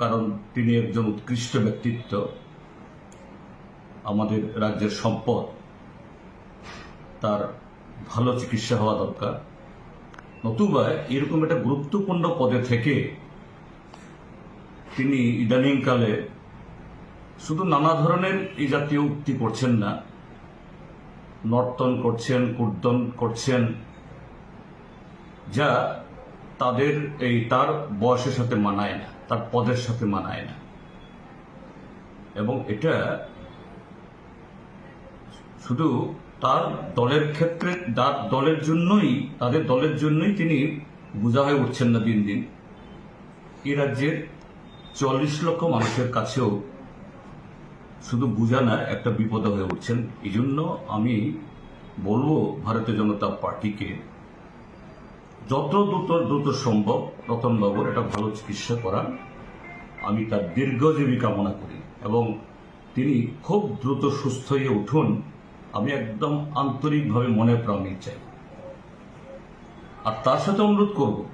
কারণ তিনি একজন উৎকৃষ্ট ব্যক্তিত্ব। আমাদের রাজ্যের সম্পদ, তার ভালো চিকিৎসা হওয়া দরকার। নতুবা এরকম একটা গুরুত্বপূর্ণ পদে থেকে তিনি ইদানিংকালে শুধু নানা ধরনের এই জাতীয় উক্তি করছেন না, নর্তন করছেন, কুর্দন করছেন, যা তাদের এই তার বয়সের সাথে মানায় না, তার পদের সাথে মানায় না। এবং এটা শুধু তার দলের ক্ষেত্রে, তার দলের জন্যই, তাদের দলের জন্যই তিনি বোঝা হয়ে উঠছেন না দিন দিন। এ রাজ্যের চল্লিশ লক্ষ মানুষের কাছেও শুধু বোঝা না, একটা বিপদ হয়ে উঠছেন। এই জন্য আমি বলব, ভারতীয় জনতা পার্টিকে যত দ্রুত দ্রুত সম্ভব রতনবাবুর একটা ভালো চিকিৎসা করান। আমি তার দীর্ঘজীবী কামনা করি এবং তিনি খুব দ্রুত সুস্থ হয়ে উঠুন, আমি একদম আন্তরিকভাবে মনে প্রাণী চাই। আর তার সাথে অনুরোধ করব